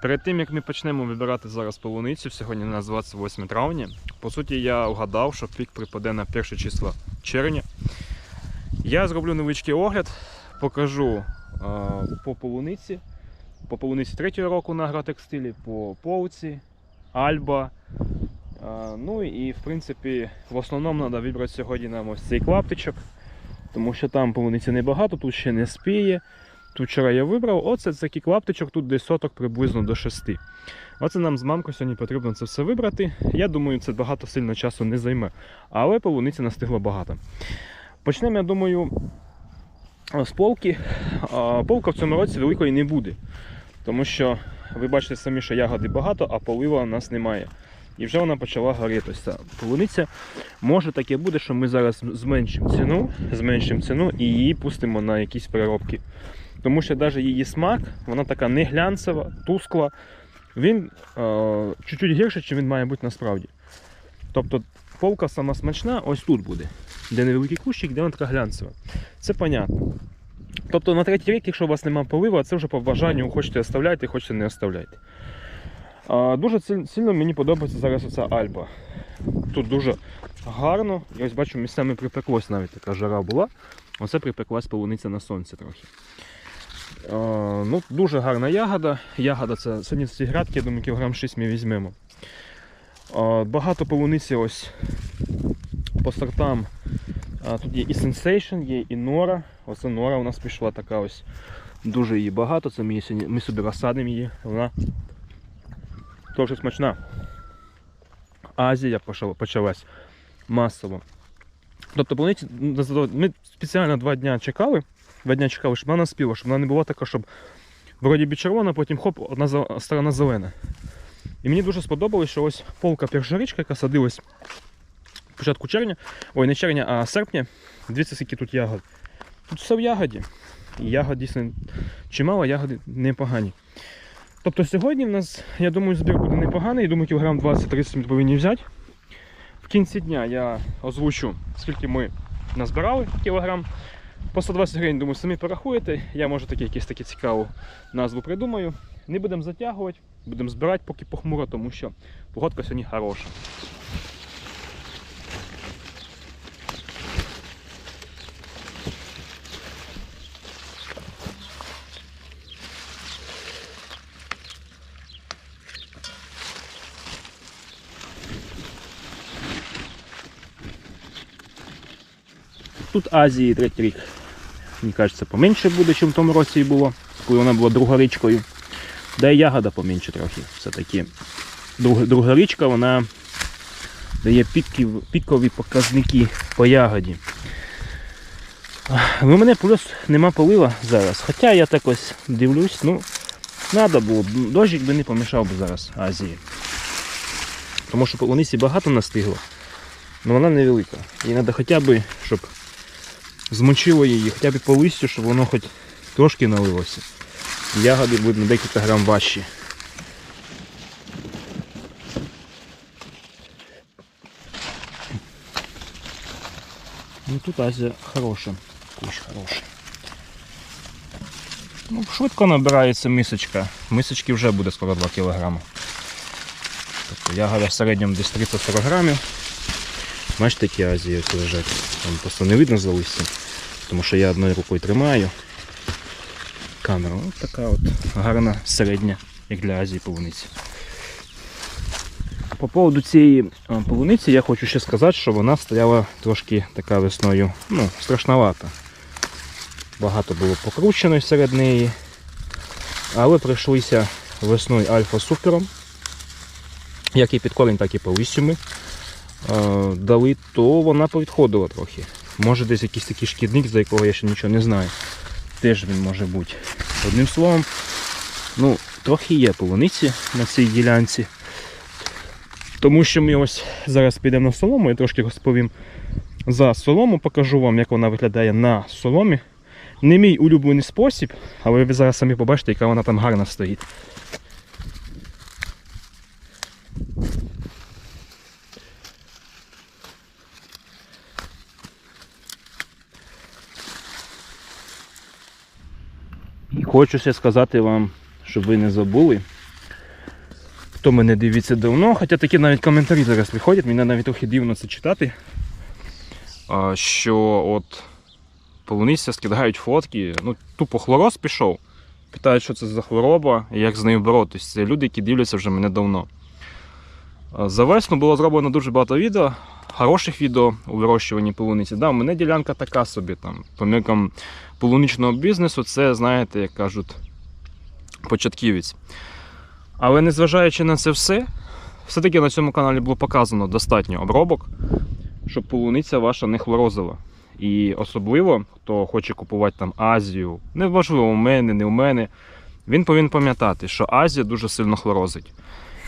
Перед тим як ми почнемо вибирати зараз полуницю, сьогодні у нас 28 травня. По суті, я вгадав, що пік припаде на перше число червня. Я зроблю невеличкий огляд, покажу е, по полуниці, по полуниці третього року на агротекстилі, по полці, альба. Е, ну і в принципі, в основному треба вибрати сьогодні нам ось цей клаптичок, тому що там полуниці небагато, тут ще не спіє. Тут вчора я вибрав, оце такий клаптичок, тут десь соток приблизно до 6. Оце нам з мамкою сьогодні потрібно це все вибрати. Я думаю, це багато сильно часу не займе. Але полуниці настигло багато. Почнемо, я думаю, з полки. Полка в цьому році великої не буде. Тому що ви бачите самі, що ягоди багато, а полива у нас немає. І вже вона почала горіти. Ось ця полуниця. Може таке буде, що ми зараз зменшимо ціну, зменшимо ціну і її пустимо на якісь переробки. Тому що навіть її смак, вона така не глянцева, тускла. Він е, чуть-чуть гірше, ніж він має бути насправді. Тобто полка сама смачна, ось тут буде. Де невеликий кущик, де вона така глянцева. Це понятно. Тобто на третій рік, якщо у вас немає полива, це вже по бажанню хочете оставляйте, хочете не оставляйте. Дуже сильно мені подобається зараз оця альба. Тут дуже гарно. І ось бачу, місцями припеклось навіть така жара була. Оце припеклась полуниця на сонці трохи. Ну, дуже гарна ягода. Ягода це сьогодні ці градки, я думаю, кілограм 6 ми візьмемо. Багато полуниці ось по сортам. Тут є і Sensation, є і Нора. Оце Нора у нас пішла така ось. Дуже її багато. Це ми, ми собі розсадимо її. Вона дуже смачна. Азія почалась масово. Тобто полуниці, ми спеціально два дня чекали, два дня чекали, щоб вона наспіла, щоб вона не була така, щоб вроді би червона, потім хоп, одна сторона зелена. І мені дуже сподобалось, що ось полка першорічка, яка садилась початку червня, ой, не червня, а серпня. Дивіться, скільки тут ягод. Тут все в ягоді. І ягод дійсно чимало, ягоди непогані. Тобто сьогодні в нас, я думаю, збір буде непоганий. я Думаю, кілограм 20-30 ми повинні взяти. В кінці дня я озвучу, скільки ми назбирали кілограм. По 120 гривень, думаю, самі порахуєте. Я може такі якісь такі цікаву назву придумаю. Не будемо затягувати, будемо збирати поки похмуро, тому що погодка сьогодні хороша. Тут Азії третій рік. Мені кажеться, поменше буде, ніж в тому році було, коли вона була другарічкою. Да і ягода поменше трохи. Все-таки друг, другарічка вона дає піків, пікові показники по ягоді. Ну, у мене плюс нема полива зараз. Хоча я так ось дивлюсь, ну, треба було. Дощик би не помішав би зараз Азії. Тому що полуниці багато настигло. але вона невелика. І треба хоча б, щоб змочило її, хоча б по листю, щоб воно хоч трошки налилося. Ягоди будуть на декілька грам важчі. Ну тут Азія хороша, кущ хороший. Ну, швидко набирається мисочка. Мисочки вже буде скоро 2 кг. Тобто ягода в середньому десь 340 грамів. Бачите, які Азії ось лежать. Там просто не видно за листям, тому що я одною рукою тримаю камеру. Ось така от гарна середня, як для Азії полуниці. По поводу цієї е, полуниці я хочу ще сказати, що вона стояла трошки така весною, ну, страшновата. Багато було покручено серед неї. Але прийшлися весною альфа супером. Як і під корінь, так і по листю ми е, дали, то вона повідходила трохи. Може десь якийсь такий шкідник, за якого я ще нічого не знаю. Теж він може бути. Одним словом, ну, трохи є полуниці на цій ділянці. Тому що ми ось зараз підемо на солому, я трошки розповім за солому, покажу вам, як вона виглядає на соломі. Не мій улюблений спосіб, але ви зараз самі побачите, яка вона там гарна стоїть. Хочу ще сказати вам, щоб ви не забули, Хто мене дивиться давно, хоча такі навіть коментарі зараз приходять, мені навіть трохи дивно це читати. Що от полуниця скидають фотки, ну тупо хлороз пішов. Питають, що це за хвороба і як з нею боротись. Це люди, які дивляться вже мене давно. За весну було зроблено дуже багато відео, хороших відео у вирощуванні полуниці. Да, у мене ділянка така собі там. По міркам полуничного бізнесу, це, знаєте, як кажуть, початківець. Але незважаючи на це все, все-таки на цьому каналі було показано достатньо обробок, щоб полуниця ваша не хворозила. І особливо, хто хоче купувати там Азію, неважливо, у мене, не у мене, він повинен пам'ятати, що Азія дуже сильно хлорозить.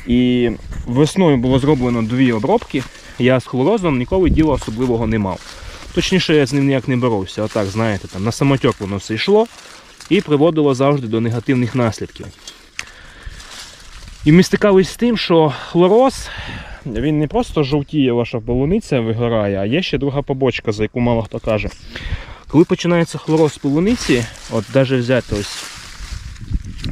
І весною було зроблено дві обробки. Я з хлорозом ніколи діла особливого не мав. Точніше, я з ним ніяк не боровся. Отак, знаєте, там на самотек воно все йшло і приводило завжди до негативних наслідків. І ми стикались з тим, що хлороз він не просто жовтіє ваша полуниця вигорає, а є ще друга побочка, за яку мало хто каже. Коли починається хлороз полуниці, от навіть взяти ось,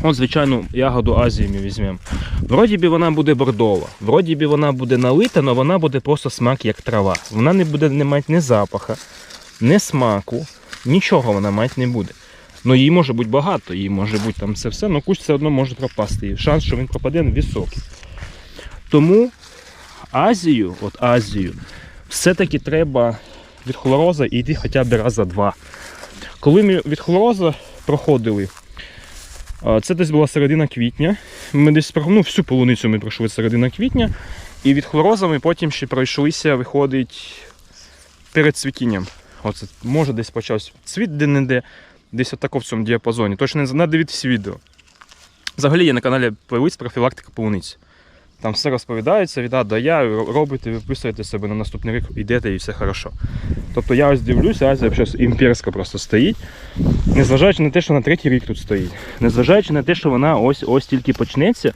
от звичайну ягоду Азії ми візьмемо. Вроді би вона буде бордова, вроді би вона буде налита, але вона буде просто смак як трава. Вона не буде не мати ні запаха, ні смаку, нічого вона мати не буде. Ну її може бути багато, її може бути там це все, але кущ все одно може пропасти. І шанс, що він пропаде, високий. Тому Азію, от Азію, все-таки треба від хлороза йти хоча б раза два. Коли ми від хлороза проходили, це десь була середина квітня. Ми десь ну, всю полуницю ми пройшли середина квітня. І від хлороза ми потім ще пройшлися, виходить, перед цвітінням. Оце, може десь почався цвіт де-не-де, десь отако в цьому діапазоні. Точно не знаю, дивіться відео. Взагалі є на каналі плейлист профілактика полуниці. Там все розповідається від А до Я, робите, виписуєте себе на наступний рік, йдете і все хорошо. Тобто я ось дивлюся, Азія щось імперська просто стоїть. Незважаючи на те, що на третій рік тут стоїть. Незважаючи на те, що вона ось ось тільки почнеться,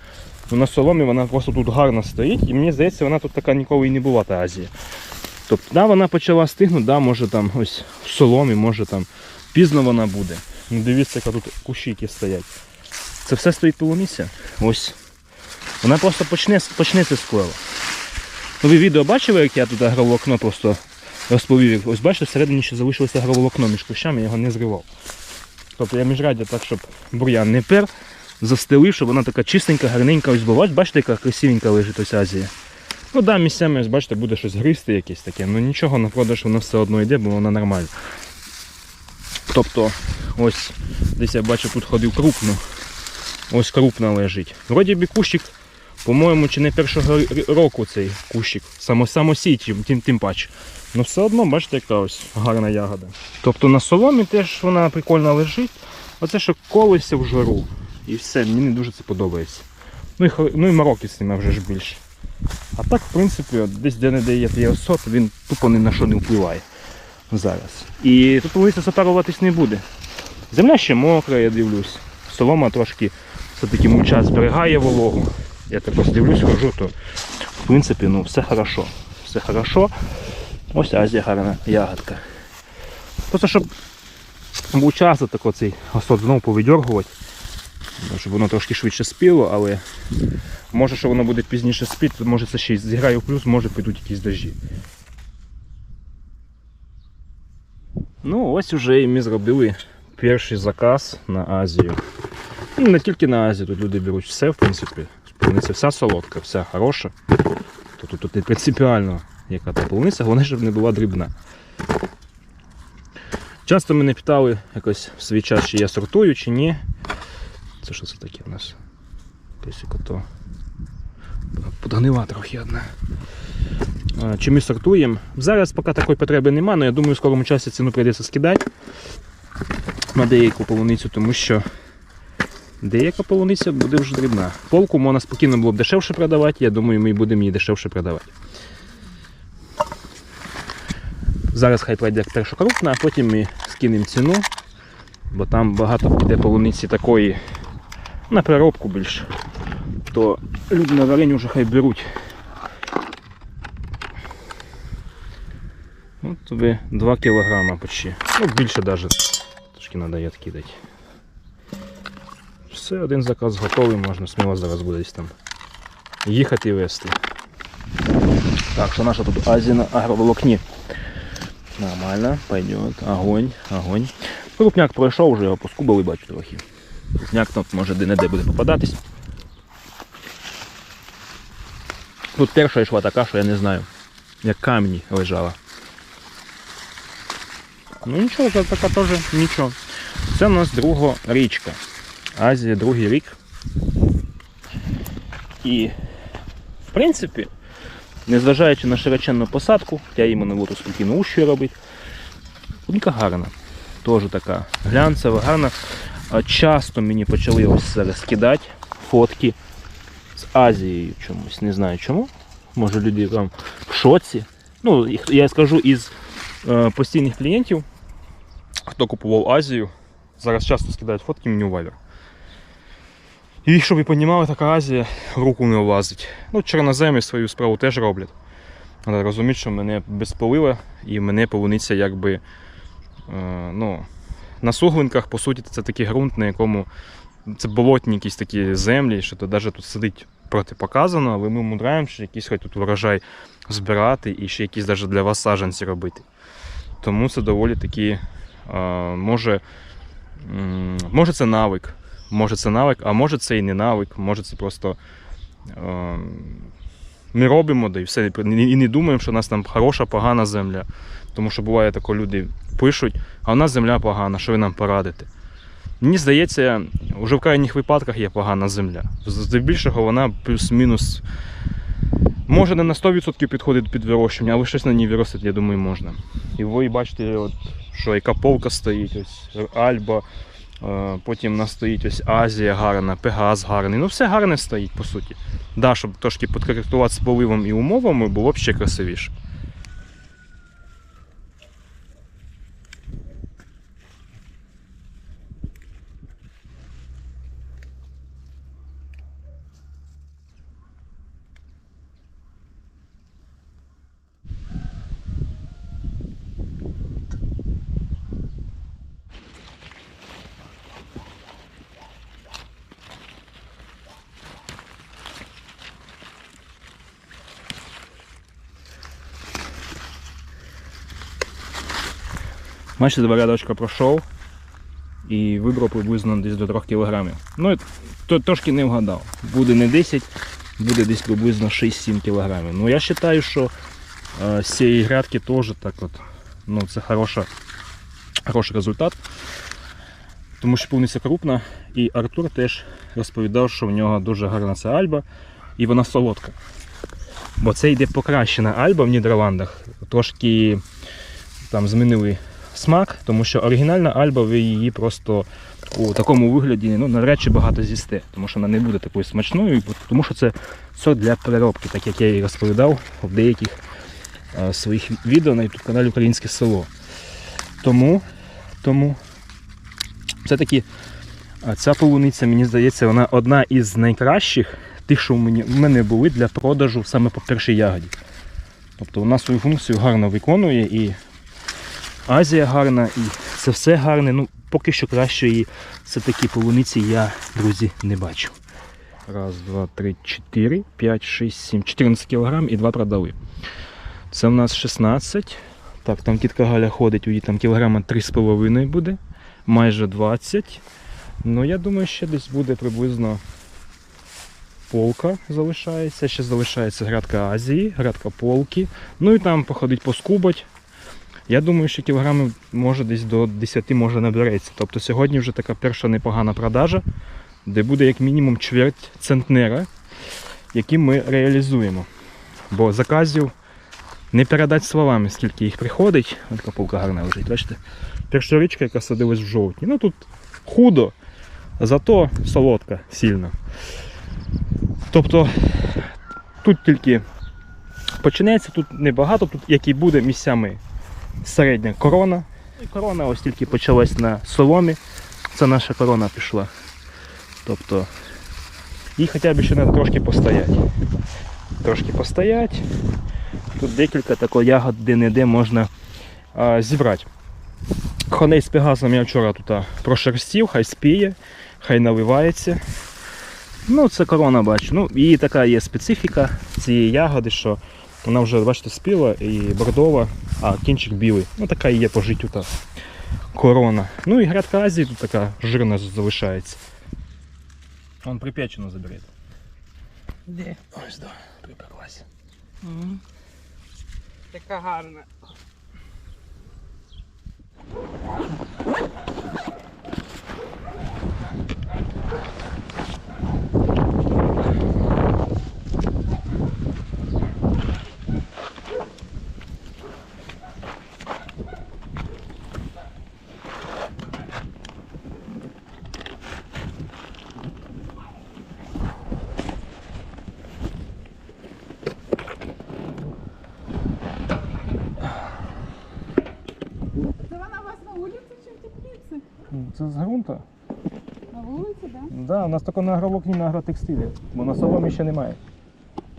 то на соломі вона просто тут гарно стоїть. І мені здається, вона тут така ніколи і не була, та Азія. Тобто, да, вона почала стигнути, да, може там ось в соломі, може там пізно вона буде. Ну дивіться, яка тут кущики стоять. Це все стоїть полуниця. Ось. Вона просто почне, почне це склево. Ну, ви відео бачили, як я тут агроволокно просто розповів. Ось бачите, всередині ще залишилося агроволокно між кущами, я його не зривав. Тобто я міжрадя так, щоб бур'ян не пер, застелив, щоб вона така чистенька, гарненька. Ось бо, бачите, яка красивенька лежить ось Азія. Ну да, місцями, ось бачите, буде щось гристи якесь таке, ну нічого на продаж воно все одно йде, бо вона нормальна. Тобто, ось десь я бачу, тут ходив крупно. Ось крупна лежить. Вроді би кущик, по-моєму, чи не першого року цей кущик. Само, самосій, тим, тим, паче. Ну все одно, бачите, яка ось гарна ягода. Тобто на соломі теж вона прикольно лежить. Оце що колися в жару. І все, мені дуже це подобається. Ну і, ну і мороки з ними вже ж більше. А так, в принципі, от, десь де-не-де є тріосот, він тупо ні на що не впливає зараз. І тут полиця запаруватись не буде. Земля ще мокра, я дивлюсь. Солома трошки все-таки мульча зберігає вологу. Я так ось дивлюсь, хожу, то в принципі ну, все хорошо. Все хорошо. Ось Азія гарна ягодка. Просто щоб був час так оцей осот знову повидьоргувати. Ну, Щоб воно трошки швидше спіло, але може, що воно буде пізніше спіти, то може це ще зіграє в плюс, може підуть якісь дожі. Ну, ось уже і ми зробили перший заказ на Азію. Ну, не тільки на Азію, тут люди беруть все, в принципі. Полуниця вся солодка, вся хороша. Тут, тут не принципіально, яка та полуниця, головне, щоб не була дрібна. Часто мене питали якось в свій час, чи я сортую, чи ні. Це що це таке у нас? Якесь то подгнила трохи одна. Чи ми сортуємо? Зараз поки такої потреби немає, але я думаю, в скорому часі ціну прийдеться скидати на деяку полуницю, тому що деяка полуниця буде вже дрібна. Полку можна спокійно було б дешевше продавати, я думаю, ми будемо її дешевше продавати. Зараз хай пройде перша крупна, а потім ми скинемо ціну, бо там багато піде полуниці такої на переробку більше. То люди на варені вже хай беруть. Ну, тобі 2 кілограма почти. Ну, більше навіть. Трошки треба відкидати. Все, один заказ готовий, можна сміло зараз буде там їхати і вести. Так, що наша тут Азія на агроволокні? Нормально, пойдет. Огонь, огонь. Крупняк пройшов, вже його поскубали, бачу трохи. Крупняк там може де-не-де буде попадатись. Тут перша йшла така, що я не знаю, як камені лежала. Ну нічого, така теж нічого. Це у нас друга річка. Азія, другий рік. І, в принципі, незважаючи на широченну посадку, я їм не буду спокійно ущу робити. Ріка гарна. Теж така глянцева, гарна. Часто мені почали ось зараз кидати фотки з Азією чомусь. Не знаю чому. Може люди там в шоці. Ну, я скажу із е, постійних клієнтів, хто купував Азію, зараз часто скидають фотки мені у Вайвер. І щоб ви розуміли, така Азія в руку не влазить. Ну, чорноземі свою справу теж роблять. Але розуміють, що мене безполила і мене полуниця якби. Е, ну, на суглинках, по суті, це такий ґрунт, на якому це болотні якісь такі землі, що то навіть тут сидить протипоказано, але ми мудраємо, що якийсь хоч тут врожай збирати і ще якісь навіть для вас саджанці робити. Тому це доволі таки е, може, може це навик, може це навик, а може це і не навик, може це просто е, ми робимо да і все, і не думаємо, що у нас там хороша, погана земля. Тому що буває тако люди пишуть, а у нас земля погана, що ви нам порадите? Мені здається, вже в крайніх випадках є погана земля. Здебільшого вона плюс-мінус. Може не на 100% підходить під вирощування, але щось на ній виростити, я думаю, можна. І ви бачите, от, що яка полка стоїть, ось Альба, потім у нас стоїть ось Азія гарна, Пегас гарний. Ну все гарне стоїть, по суті. Да, щоб трошки підкоректувати з поливом і умовами, було б ще красивіше. Бачите, два рядочка пройшов і вибрав приблизно десь до 3 кг. Ну, то, трошки не вгадав. Буде не 10, буде десь приблизно 6-7 кг. Ну я вважаю, що е, з цієї грядки теж так от, ну, це хороша, хороший результат. Тому що повністю крупна. І Артур теж розповідав, що в нього дуже гарна ця альба і вона солодка. Бо це йде покращена альба в Нідерландах. Трошки там змінили смак, тому що оригінальна альба, ви її просто у такому вигляді ну, навряд чи багато з'їсте, тому що вона не буде такою смачною, тому що це сорт для переробки, так як я і розповідав в деяких е, своїх відео на youtube каналі Українське село. Тому, тому все-таки е, ця полуниця, мені здається, вона одна із найкращих, тих, що в мене були для продажу саме по першій ягоді. Тобто вона свою функцію гарно виконує і Азія гарна, і це все гарне. Ну, поки що кращої все-таки полуниці я, друзі, не бачу. Раз, два, три, чотири, п'ять, шість, сім, 14 кг і два продали. Це в нас 16. Так, там тітка Галя ходить, у її там кілограма 3,5 буде, майже 20. Ну, я думаю, ще десь буде приблизно полка залишається. Ще залишається градка Азії, градка полки. Ну і там походить поскубать. Я думаю, що кілограмів може десь до 10 може набереться. Тобто сьогодні вже така перша непогана продажа, де буде як мінімум чверть центнера, які ми реалізуємо. Бо заказів не передати словами, скільки їх приходить. Ось така полка гарна лежить, бачите? Перша річка, яка садилась в жовтні. Ну тут худо, зато солодка сильно. Тобто тут тільки починається, тут небагато, тут як і буде місцями середня корона. І корона ось тільки почалась на соломі. Це наша корона пішла. Тобто їй хоча б ще треба трошки постояти. Трошки постоять. Тут декілька таких ягод де-не-де можна а, зібрати. Хоней з пегасом я вчора тут прошерстів, хай спіє, хай наливається. Ну, це корона, бачу. Ну, і така є специфіка цієї ягоди, що вона вже, бачите, спіла і бордова, а кінчик білий. Ну, така і є по життю та корона. Ну і грядка Азії тут така жирна залишається. Он припечену заберете. Де? Ось, да, припеклася. Така гарна. Це вона у вас на вулиці чи в теплиці? Це з ґрунта? На вулиці, так? Да? У нас тільки на агроволокні на агротекстилі, бо на соломі ще немає.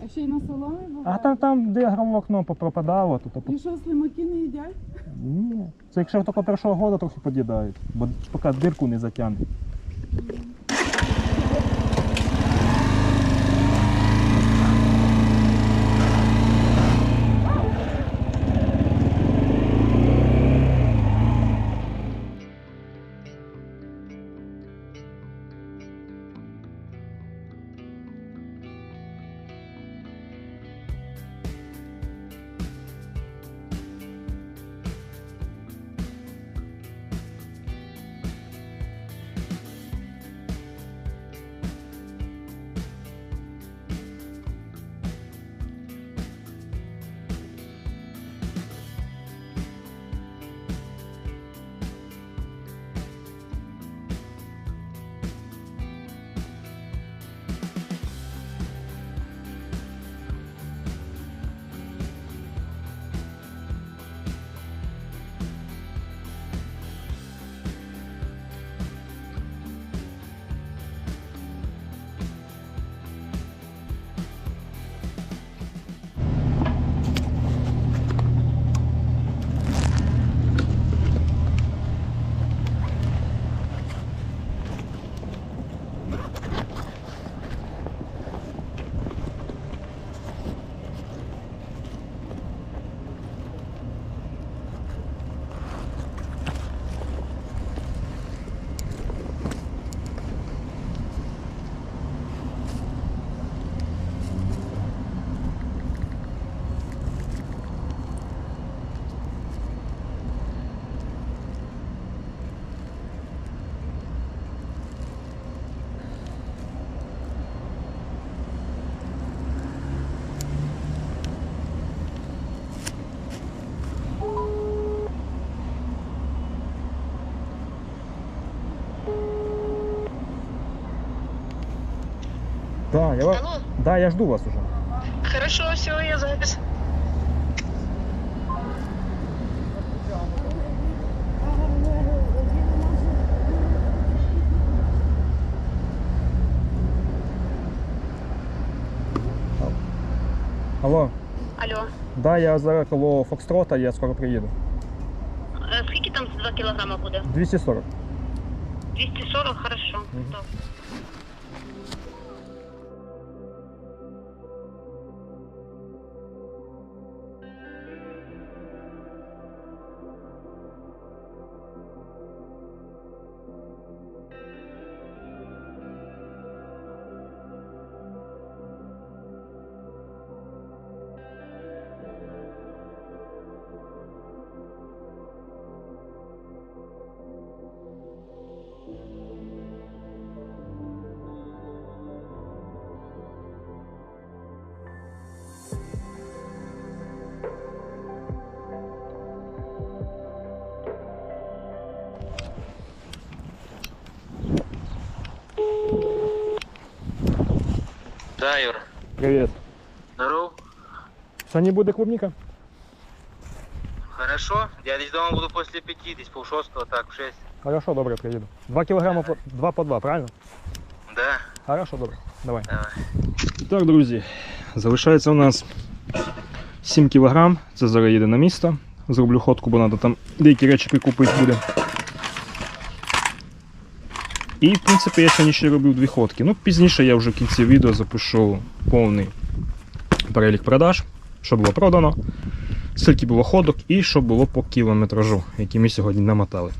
А ще й на соломі буває? А там, там де агроволокно попропадало, то І що, слимаки не їдять? Ні. Це якщо тільки першого года трохи подідають, бо поки дирку не затягне. Да, я, ва- Алло, да, я жду вас уже. хорошо, все, я запись. Алло, Алло, да, я зараз коло Фокстрота, я скоро приїду. Е, скільки там 2 кілограма буде? 240. 240, хорошо. Мгм. Добре. Да, Юр. Привіт. Здоров. Сьогодні буде клубніка? Хорошо. Я десь дома буду после пяти, десь пол шостого, так, в шесть. Хорошо, добре, приїду. Два кілограма по два по два, правильно? Да, Хорошо, добре. Давай. давай. Так, друзі, залишається у нас 7 кг. Це зараз їде на місто. Зроблю ходку, бо треба там деякі речі прикупити буде. І, в принципі, я сьогодні ще робив дві ходки. Ну, пізніше я вже в кінці відео запишу повний перелік продаж, що було продано, скільки було ходок і що було по кілометражу, які ми сьогодні намотали.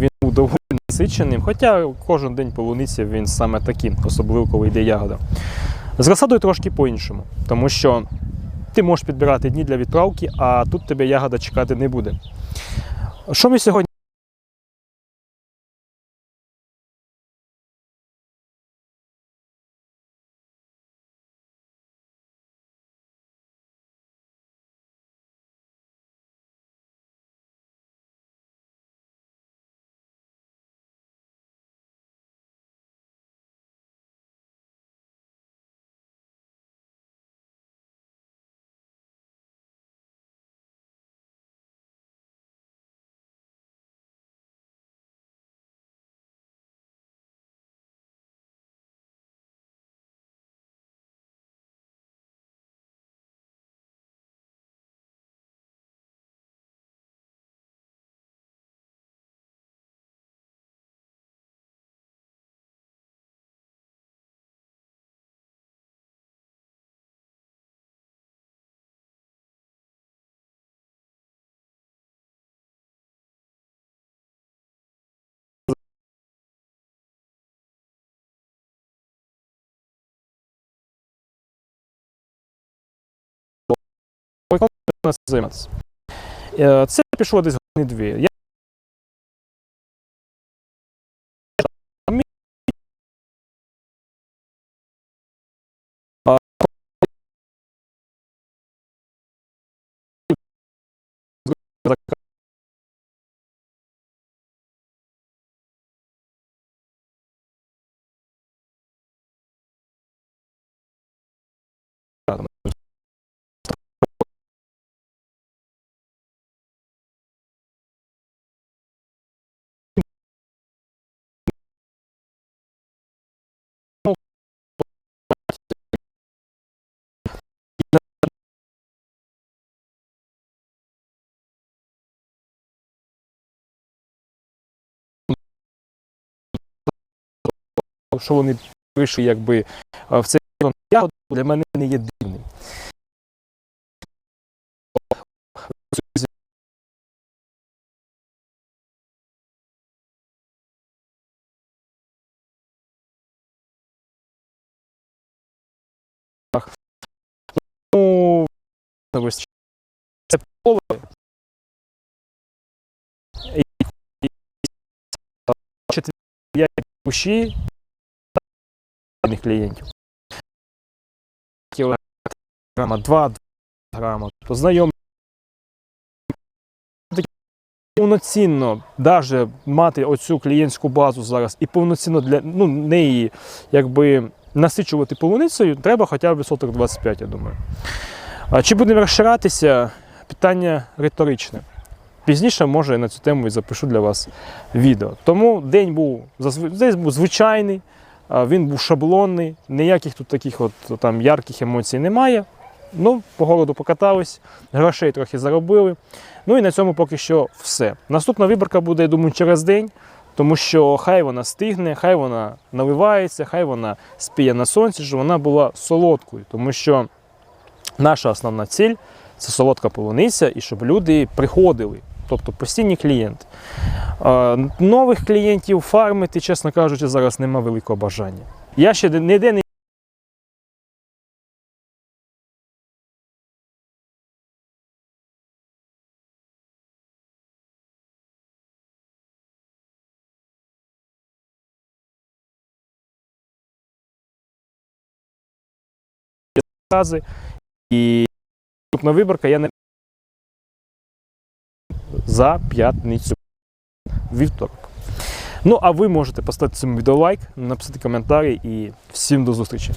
Він був доволі насиченим, хоча кожен день полуниці він саме такий, особливо коли йде ягода. З розсадою трошки по-іншому, тому що ти можеш підбирати дні для відправки, а тут тебе ягода чекати не буде. Що ми сьогодні? Нас займатися. Е, Це пішло десь години дві. Що вони прийшли якби е, в цей ягоду, для мене не є дивним. Ну, це поле. І- кущі клієнтів. Кілограма 2 грама. То знайомі повноцінно даже мати оцю клієнтську базу зараз і повноцінно для ну, неї якби насичувати полуницею, треба хоча б соток 25, я думаю. А чи будемо розширатися? Питання риторичне. Пізніше, може, я на цю тему і запишу для вас відео. Тому день був, десь був звичайний, він був шаблонний, ніяких тут таких от там ярких емоцій немає. Ну, по городу покатались, грошей трохи заробили. Ну і на цьому поки що все. Наступна виборка буде, я думаю, через день, тому що хай вона стигне, хай вона наливається, хай вона спіє на сонці, щоб вона була солодкою. Тому що наша основна ціль це солодка полуниця, і щоб люди приходили, тобто постійні клієнти. Е, Нових клієнтів фармити, чесно кажучи, зараз нема великого бажання. Я ще де- ніде не. І наступна виборка я не за п'ятницю. Вівторок. Ну, а ви можете поставити цьому відео лайк, написати коментарі і всім до зустрічі.